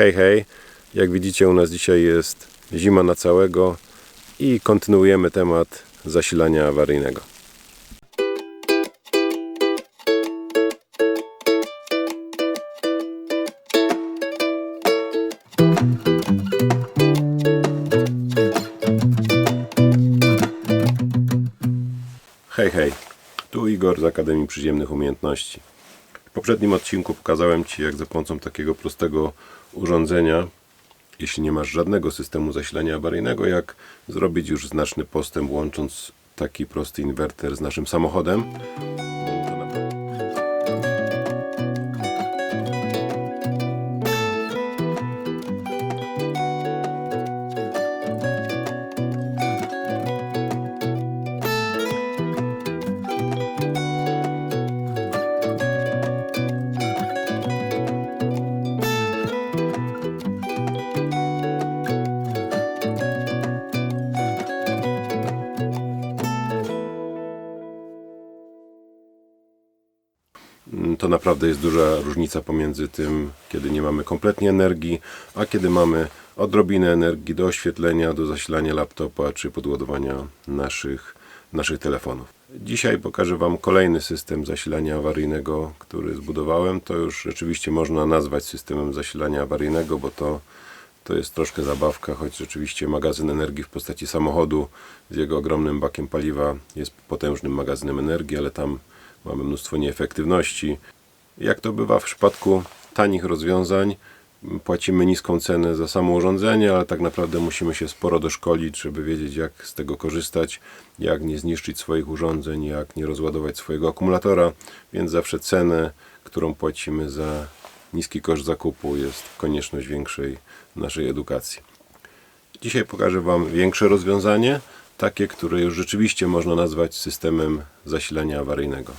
Hej, hej. Jak widzicie, u nas dzisiaj jest zima na całego i kontynuujemy temat zasilania awaryjnego. Hej, hej. Tu Igor z Akademii Przyziemnych Umiejętności. W poprzednim odcinku pokazałem Ci, jak za pomocą takiego prostego urządzenia, jeśli nie masz żadnego systemu zasilania awaryjnego, jak zrobić już znaczny postęp łącząc taki prosty inwerter z naszym samochodem. To naprawdę jest duża różnica pomiędzy tym, kiedy nie mamy kompletnie energii, a kiedy mamy odrobinę energii do oświetlenia, do zasilania laptopa czy podładowania naszych, naszych telefonów. Dzisiaj pokażę Wam kolejny system zasilania awaryjnego, który zbudowałem. To już rzeczywiście można nazwać systemem zasilania awaryjnego, bo to to jest troszkę zabawka, choć rzeczywiście magazyn energii w postaci samochodu z jego ogromnym bakiem paliwa jest potężnym magazynem energii, ale tam mamy mnóstwo nieefektywności. Jak to bywa w przypadku tanich rozwiązań, płacimy niską cenę za samo urządzenie, ale tak naprawdę musimy się sporo doszkolić, żeby wiedzieć, jak z tego korzystać, jak nie zniszczyć swoich urządzeń, jak nie rozładować swojego akumulatora, więc zawsze cenę, którą płacimy za niski koszt zakupu, jest konieczność większej naszej edukacji. Dzisiaj pokażę Wam większe rozwiązanie, takie, które już rzeczywiście można nazwać systemem zasilania awaryjnego.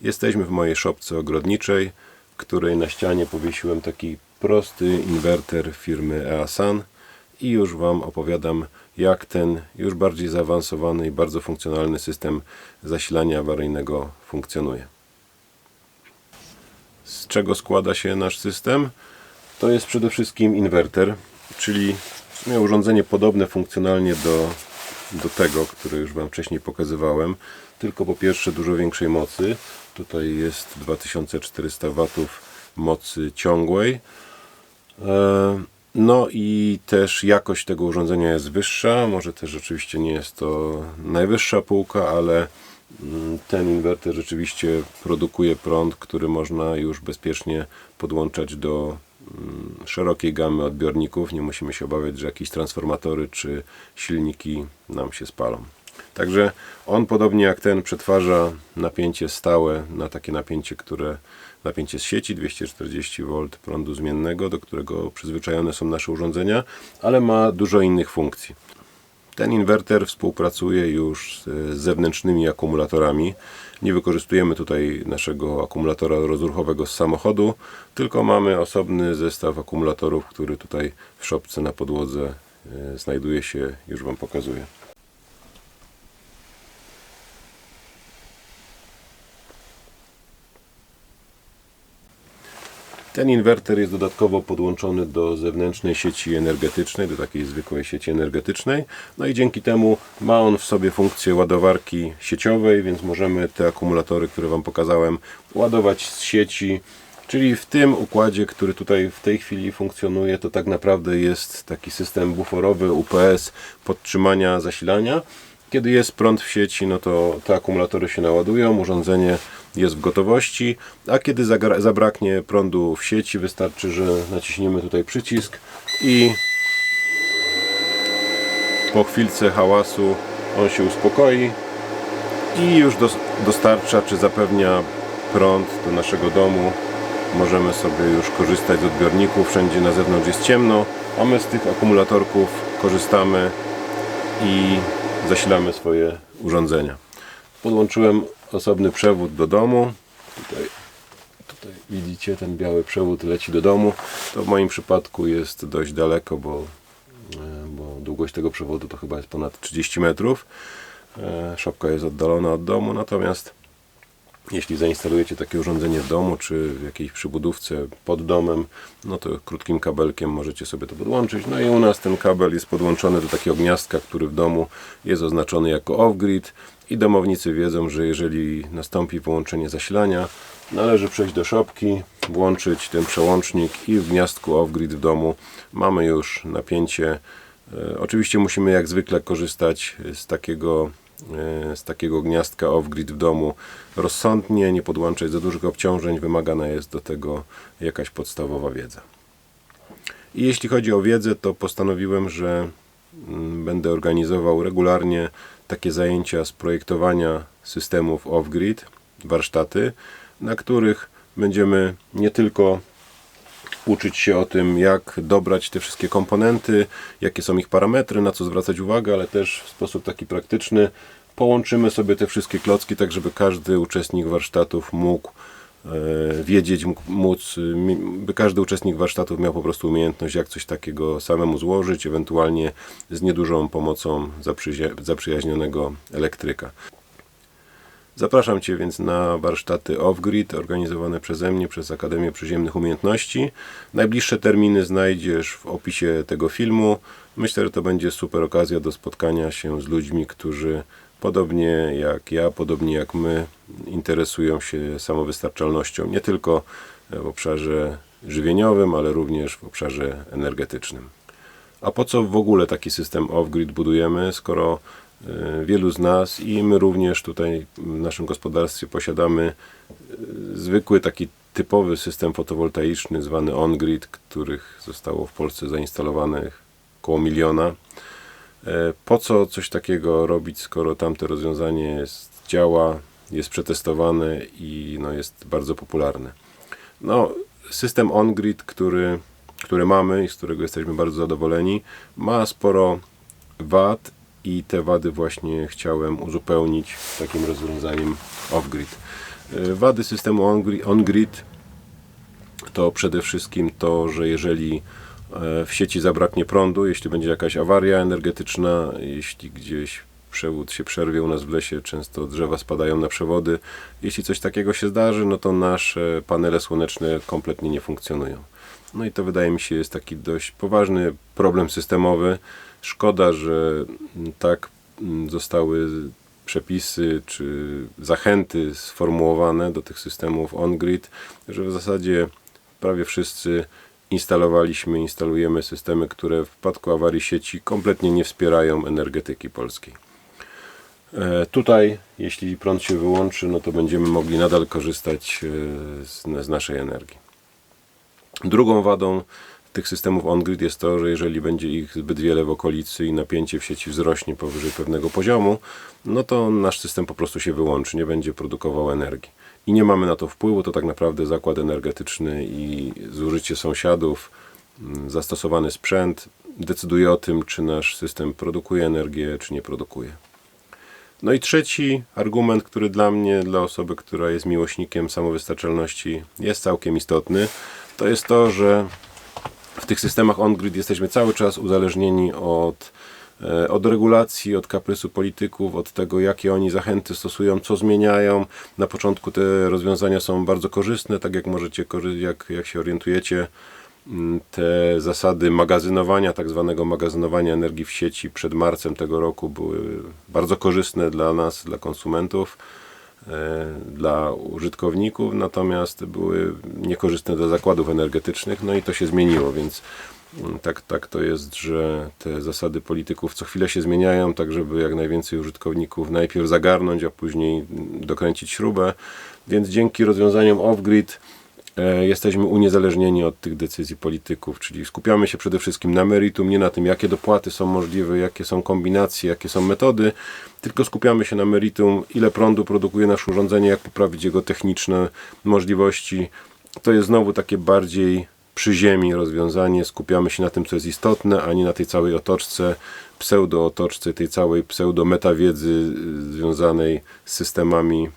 Jesteśmy w mojej szopce ogrodniczej, której na ścianie powiesiłem taki prosty inwerter firmy EASAN i już Wam opowiadam, jak ten już bardziej zaawansowany i bardzo funkcjonalny system zasilania awaryjnego funkcjonuje. Z czego składa się nasz system? To jest przede wszystkim inwerter, czyli urządzenie podobne funkcjonalnie do, do tego, które już Wam wcześniej pokazywałem, tylko po pierwsze dużo większej mocy. Tutaj jest 2400 W mocy ciągłej. E, No i też jakość tego urządzenia jest wyższa. Może też rzeczywiście nie jest to najwyższa półka, ale mm, ten inwerter rzeczywiście produkuje prąd, który można już bezpiecznie podłączać do szerokiej gamy odbiorników. Nie musimy się obawiać, że jakieś transformatory czy silniki nam się spalą. Także on podobnie jak ten przetwarza napięcie stałe na takie napięcie, które napięcie z sieci 240 V prądu zmiennego, do którego przyzwyczajone są nasze urządzenia, ale ma dużo innych funkcji. Ten inwerter współpracuje już z zewnętrznymi akumulatorami. Nie wykorzystujemy tutaj naszego akumulatora rozruchowego z samochodu, tylko mamy osobny zestaw akumulatorów, który tutaj w szopce na podłodze e, znajduje się, już Wam pokazuję. Ten inwerter jest dodatkowo podłączony do zewnętrznej sieci energetycznej, do takiej zwykłej sieci energetycznej. No i dzięki temu ma on w sobie funkcję ładowarki sieciowej, więc możemy te akumulatory, które Wam pokazałem, ładować z sieci. Czyli w tym układzie, który tutaj w tej chwili funkcjonuje, to tak naprawdę jest taki system buforowy UPS podtrzymania zasilania. Kiedy jest prąd w sieci, no to te akumulatory się naładują, urządzenie jest w gotowości, a kiedy zabraknie prądu w sieci, wystarczy, że naciśniemy tutaj przycisk i po chwilce hałasu on się uspokoi i już dos- dostarcza czy zapewnia prąd do naszego domu. Możemy sobie już korzystać z odbiorników, wszędzie na zewnątrz jest ciemno, a my z tych akumulatorków korzystamy i zasilamy swoje urządzenia. Podłączyłem osobny przewód do domu. Tutaj, tutaj widzicie, ten biały przewód leci do domu. To w moim przypadku jest dość daleko, bo, e, bo długość tego przewodu to chyba jest ponad 30 metrów. E, Szopka jest oddalona od domu, natomiast Jeśli zainstalujecie takie urządzenie w domu, czy w jakiejś przybudówce pod domem, no to krótkim kabelkiem możecie sobie to podłączyć. No i u nas ten kabel jest podłączony do takiego gniazdka, który w domu jest oznaczony jako off-grid i domownicy wiedzą, że jeżeli nastąpi połączenie zasilania, należy przejść do szopki, włączyć ten przełącznik i w gniazdku off-grid w domu mamy już napięcie. E, Oczywiście musimy jak zwykle korzystać z takiego z takiego gniazdka off-grid w domu rozsądnie, nie podłączać za dużych obciążeń, wymagana jest do tego jakaś podstawowa wiedza. I jeśli chodzi o wiedzę, to postanowiłem, że mm, będę organizował regularnie takie zajęcia z projektowania systemów off-grid, warsztaty, na których będziemy nie tylko uczyć się o tym, jak dobrać te wszystkie komponenty, jakie są ich parametry, na co zwracać uwagę, ale też w sposób taki praktyczny połączymy sobie te wszystkie klocki, tak żeby każdy uczestnik warsztatów mógł e, wiedzieć, móc, mi- by każdy uczestnik warsztatów miał po prostu umiejętność, jak coś takiego samemu złożyć, ewentualnie z niedużą pomocą zaprzyjaźnionego elektryka. Zapraszam Cię więc na warsztaty off-grid organizowane przeze mnie przez Akademię Przyziemnych Umiejętności. Najbliższe terminy znajdziesz w opisie tego filmu. Myślę, że to będzie super okazja do spotkania się z ludźmi, którzy podobnie jak ja, podobnie jak my, interesują się samowystarczalnością nie tylko w obszarze żywieniowym, ale również w obszarze energetycznym. A po co w ogóle taki system off-grid budujemy, skoro wielu z nas i my również tutaj w naszym gospodarstwie posiadamy e, zwykły taki typowy system fotowoltaiczny zwany on-grid, których zostało w Polsce zainstalowanych około miliona. E, Po co coś takiego robić, skoro tamte rozwiązanie jest, działa, jest przetestowane i no, jest bardzo popularne? No, system on-grid, który, który mamy i z którego jesteśmy bardzo zadowoleni, ma sporo wad i te wady właśnie chciałem uzupełnić takim rozwiązaniem off-grid. E, Wady systemu on-grid, on-grid to przede wszystkim to, że jeżeli e, w sieci zabraknie prądu, jeśli będzie jakaś awaria energetyczna, jeśli gdzieś przewód się przerwie u nas w lesie, często drzewa spadają na przewody. Jeśli coś takiego się zdarzy, no to nasze panele słoneczne kompletnie nie funkcjonują. No i to wydaje mi się jest taki dość poważny problem systemowy. Szkoda, że tak mm, zostały przepisy czy zachęty sformułowane do tych systemów on-grid, że w zasadzie prawie wszyscy instalowaliśmy, instalujemy systemy, które w przypadku awarii sieci kompletnie nie wspierają energetyki polskiej. E, Tutaj, jeśli prąd się wyłączy, no to będziemy mogli nadal korzystać e, z, z naszej energii. Drugą wadą tych systemów on-grid jest to, że jeżeli będzie ich zbyt wiele w okolicy i napięcie w sieci wzrośnie powyżej pewnego poziomu, no to nasz system po prostu się wyłączy, nie będzie produkował energii. I nie mamy na to wpływu, to tak naprawdę zakład energetyczny i zużycie sąsiadów, mm, zastosowany sprzęt decyduje o tym, czy nasz system produkuje energię, czy nie produkuje. No i trzeci argument, który dla mnie, dla osoby, która jest miłośnikiem samowystarczalności, jest całkiem istotny, to jest to, że w tych systemach on-grid jesteśmy cały czas uzależnieni od, e, od regulacji, od kaprysu polityków, od tego, jakie oni zachęty stosują, co zmieniają. Na początku te rozwiązania są bardzo korzystne, tak jak możecie, jak, jak się orientujecie, mm, te zasady magazynowania, tak zwanego magazynowania energii w sieci przed marcem tego roku były bardzo korzystne dla nas, dla konsumentów, dla użytkowników, natomiast były niekorzystne dla zakładów energetycznych, no i to się zmieniło, więc mm, tak, tak to jest, że te zasady polityków co chwilę się zmieniają, tak żeby jak najwięcej użytkowników najpierw zagarnąć, a później mm, dokręcić śrubę, więc dzięki rozwiązaniom off-grid e, jesteśmy uniezależnieni od tych decyzji polityków, czyli skupiamy się przede wszystkim na meritum, nie na tym, jakie dopłaty są możliwe, jakie są kombinacje, jakie są metody, tylko skupiamy się na meritum, ile prądu produkuje nasze urządzenie, jak poprawić jego techniczne możliwości. To jest znowu takie bardziej przy ziemi rozwiązanie, skupiamy się na tym, co jest istotne, a nie na tej całej otoczce, pseudo-otoczce, tej całej pseudo-metawiedzy y, związanej z systemami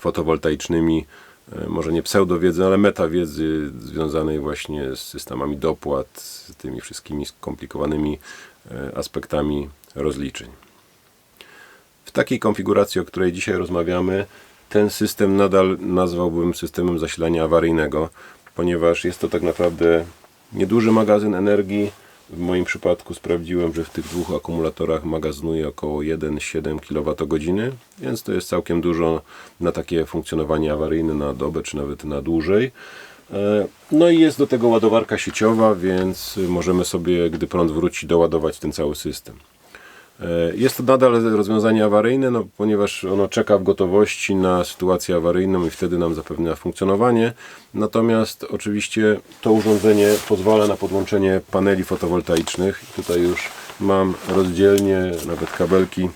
fotowoltaicznymi, e, może nie pseudowiedzy, ale metawiedzy związanej właśnie z systemami dopłat, z tymi wszystkimi skomplikowanymi e, aspektami rozliczeń. W takiej konfiguracji, o której dzisiaj rozmawiamy, ten system nadal nazwałbym systemem zasilania awaryjnego, ponieważ jest to tak naprawdę nieduży magazyn energii. W moim przypadku sprawdziłem, że w tych dwóch akumulatorach magazynuje około 1,7 kWh, więc to jest całkiem dużo na takie funkcjonowanie awaryjne na dobę czy nawet na dłużej. E, No i jest do tego ładowarka sieciowa, więc możemy sobie, gdy prąd wróci, doładować ten cały system. E, Jest to nadal rozwiązanie awaryjne, no, ponieważ ono czeka w gotowości na sytuację awaryjną i wtedy nam zapewnia funkcjonowanie. Natomiast oczywiście to urządzenie pozwala na podłączenie paneli fotowoltaicznych. Tutaj już mam rozdzielnie, nawet kabelki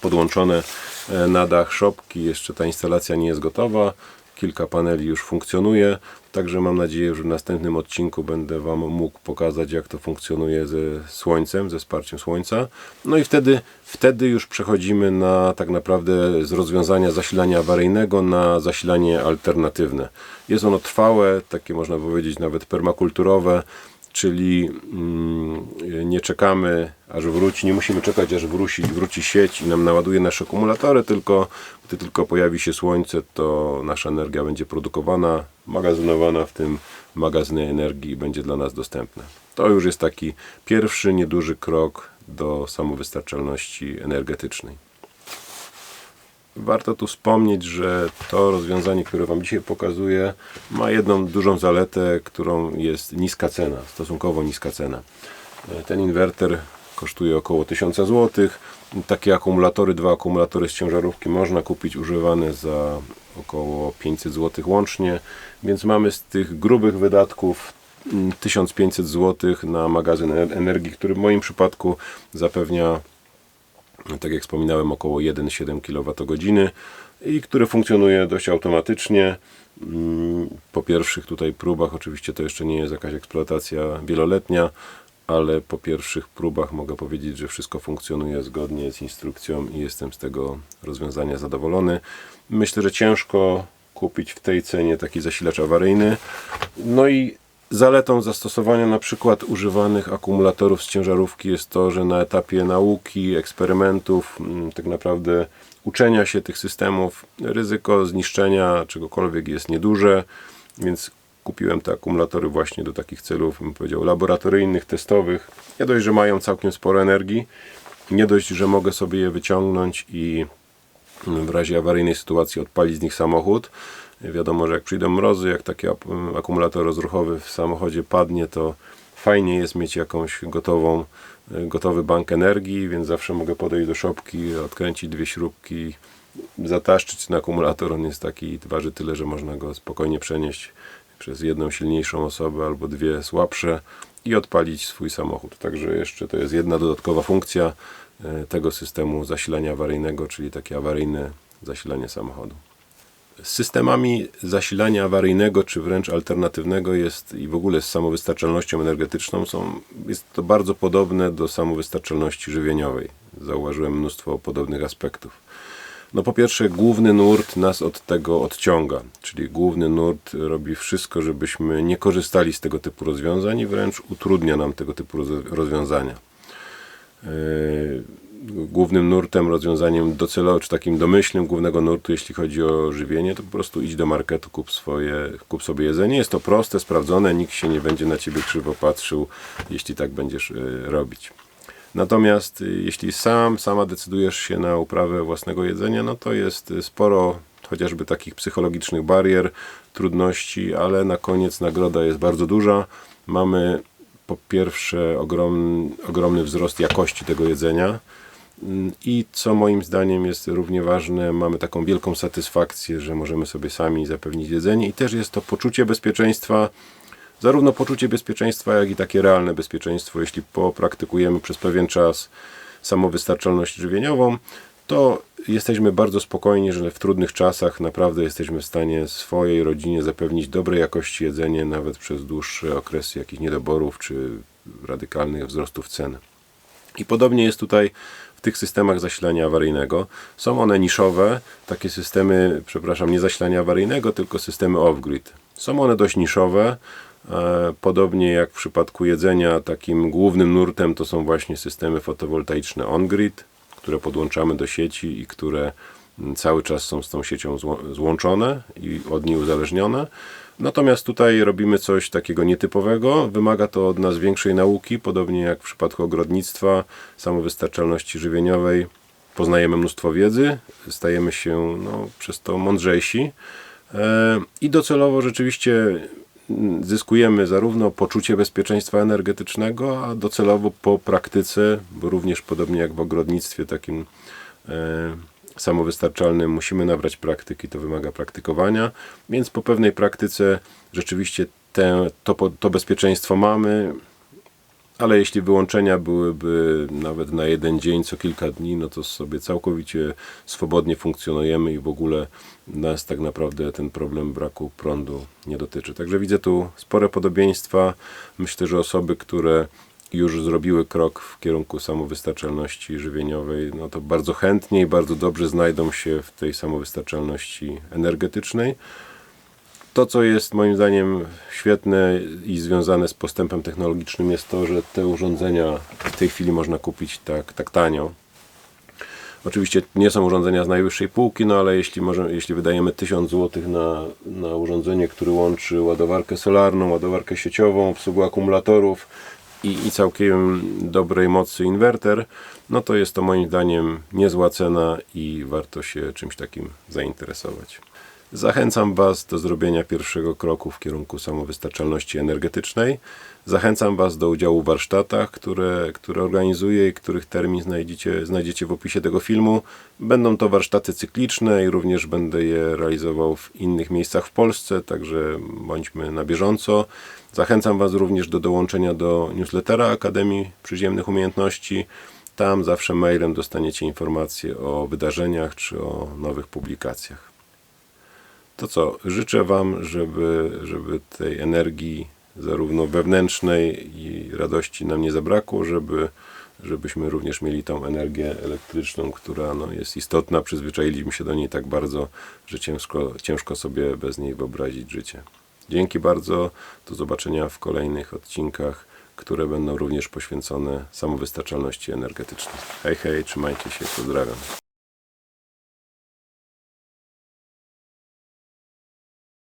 podłączone e, na dach szopki. Jeszcze ta instalacja nie jest gotowa. Kilka paneli już funkcjonuje, także mam nadzieję, że w następnym odcinku będę Wam mógł pokazać, jak to funkcjonuje ze słońcem, ze wsparciem słońca. No i wtedy, wtedy już przechodzimy na tak naprawdę z rozwiązania zasilania awaryjnego na zasilanie alternatywne. Jest ono trwałe, takie można powiedzieć nawet permakulturowe czyli mm, nie czekamy aż wróci, nie musimy czekać aż wróci, wróci sieć i nam naładuje nasze akumulatory, tylko gdy tylko pojawi się słońce, to nasza energia będzie produkowana, magazynowana w tym magazynie energii i będzie dla nas dostępna. To już jest taki pierwszy nieduży krok do samowystarczalności energetycznej. Warto tu wspomnieć, że to rozwiązanie, które Wam dzisiaj pokazuję, ma jedną dużą zaletę, którą jest niska cena, stosunkowo niska cena. Ten inwerter kosztuje około 1000 zł. Takie akumulatory, dwa akumulatory z ciężarówki można kupić używane za około 500 zł łącznie, więc mamy z tych grubych wydatków 1500 zł na magazyn energii, który w moim przypadku zapewnia tak jak wspominałem, około 1,7 kWh i który funkcjonuje dość automatycznie. Mm, Po pierwszych tutaj próbach, oczywiście to jeszcze nie jest jakaś eksploatacja wieloletnia, ale po pierwszych próbach mogę powiedzieć, że wszystko funkcjonuje zgodnie z instrukcją i jestem z tego rozwiązania zadowolony. Myślę, że ciężko kupić w tej cenie taki zasilacz awaryjny. No i Zaletą zastosowania na przykład używanych akumulatorów z ciężarówki jest to, że na etapie nauki, eksperymentów, mm, tak naprawdę uczenia się tych systemów, ryzyko zniszczenia czegokolwiek jest nieduże, więc kupiłem te akumulatory właśnie do takich celów, bym powiedział, laboratoryjnych, testowych. Nie dość, że mają całkiem sporo energii, nie dość, że mogę sobie je wyciągnąć i w razie awaryjnej sytuacji odpalić z nich samochód. Wiadomo, że jak przyjdą mrozy, jak taki akumulator rozruchowy w samochodzie padnie, to fajnie jest mieć jakąś gotową, y, gotowy bank energii, więc zawsze mogę podejść do szopki, odkręcić dwie śrubki, zataszczyć ten akumulator. On jest taki, waży tyle, że można go spokojnie przenieść przez jedną silniejszą osobę albo dwie słabsze i odpalić swój samochód. Także jeszcze to jest jedna dodatkowa funkcja y, tego systemu zasilania awaryjnego, czyli takie awaryjne zasilanie samochodu. Systemami zasilania awaryjnego czy wręcz alternatywnego jest i w ogóle z samowystarczalnością energetyczną są, jest to bardzo podobne do samowystarczalności żywieniowej. Zauważyłem mnóstwo podobnych aspektów. No po pierwsze, główny nurt nas od tego odciąga, czyli główny nurt robi wszystko, żebyśmy nie korzystali z tego typu rozwiązań i wręcz utrudnia nam tego typu roz- rozwiązania. Yy, głównym nurtem, rozwiązaniem docelowym, czy takim domyślnym głównego nurtu, jeśli chodzi o żywienie, to po prostu idź do marketu, kup, swoje, kup sobie jedzenie. Jest to proste, sprawdzone, nikt się nie będzie na ciebie krzywo patrzył, jeśli tak będziesz yy, robić. Natomiast y, jeśli sam, sama decydujesz się na uprawę własnego jedzenia, no to jest y, sporo chociażby takich psychologicznych barier, trudności, ale na koniec nagroda jest bardzo duża. Mamy po pierwsze ogrom, ogromny wzrost jakości tego jedzenia i co moim zdaniem jest równie ważne, mamy taką wielką satysfakcję, że możemy sobie sami zapewnić jedzenie i też jest to poczucie bezpieczeństwa, zarówno poczucie bezpieczeństwa, jak i takie realne bezpieczeństwo, jeśli popraktykujemy przez pewien czas samowystarczalność żywieniową, to jesteśmy bardzo spokojni, że w trudnych czasach naprawdę jesteśmy w stanie swojej rodzinie zapewnić dobrej jakości jedzenie, nawet przez dłuższe okresy jakichś niedoborów czy radykalnych wzrostów cen. I podobnie jest tutaj tych systemach zasilania awaryjnego. Są one niszowe, takie systemy, przepraszam, nie zasilania awaryjnego, tylko systemy off-grid. Są one dość niszowe, e, podobnie jak w przypadku jedzenia, takim głównym nurtem to są właśnie systemy fotowoltaiczne on-grid, które podłączamy do sieci i które m, cały czas są z tą siecią złączone i od niej uzależnione. Natomiast tutaj robimy coś takiego nietypowego. Wymaga to od nas większej nauki, podobnie jak w przypadku ogrodnictwa, samowystarczalności żywieniowej. Poznajemy mnóstwo wiedzy, stajemy się no, przez to mądrzejsi e, i docelowo rzeczywiście zyskujemy zarówno poczucie bezpieczeństwa energetycznego, a docelowo po praktyce, bo również podobnie jak w ogrodnictwie takim e, samowystarczalnym musimy nabrać praktyki, to wymaga praktykowania, więc po pewnej praktyce rzeczywiście te, to, to bezpieczeństwo mamy, ale jeśli wyłączenia byłyby nawet na jeden dzień, co kilka dni, no to sobie całkowicie swobodnie funkcjonujemy i w ogóle nas tak naprawdę ten problem braku prądu nie dotyczy. Także widzę tu spore podobieństwa. Myślę, że osoby, które już zrobiły krok w kierunku samowystarczalności żywieniowej, no to bardzo chętnie i bardzo dobrze znajdą się w tej samowystarczalności energetycznej. To, co jest moim zdaniem świetne i związane z postępem technologicznym, jest to, że te urządzenia w tej chwili można kupić tak, tak tanio. Oczywiście nie są urządzenia z najwyższej półki, no ale jeśli, może, jeśli wydajemy 1000 zł na, na urządzenie, które łączy ładowarkę solarną, ładowarkę sieciową, obsługę akumulatorów i, i całkiem dobrej mocy inwerter, no to jest to moim zdaniem niezła cena i warto się czymś takim zainteresować. Zachęcam Was do zrobienia pierwszego kroku w kierunku samowystarczalności energetycznej. Zachęcam Was do udziału w warsztatach, które, które organizuję i których termin znajdziecie, znajdziecie w opisie tego filmu. Będą to warsztaty cykliczne i również będę je realizował w innych miejscach w Polsce, także bądźmy na bieżąco. Zachęcam Was również do dołączenia do newslettera Akademii Przyziemnych Umiejętności. Tam zawsze mailem dostaniecie informacje o wydarzeniach czy o nowych publikacjach. To co, życzę Wam, żeby, żeby tej energii zarówno wewnętrznej i radości nam nie zabrakło, żeby, żebyśmy również mieli tą energię elektryczną, która no, jest istotna, przyzwyczailiśmy się do niej tak bardzo, że ciężko, ciężko sobie bez niej wyobrazić życie. Dzięki bardzo, do zobaczenia w kolejnych odcinkach, które będą również poświęcone samowystarczalności energetycznej. Hej, hej, trzymajcie się, pozdrawiam.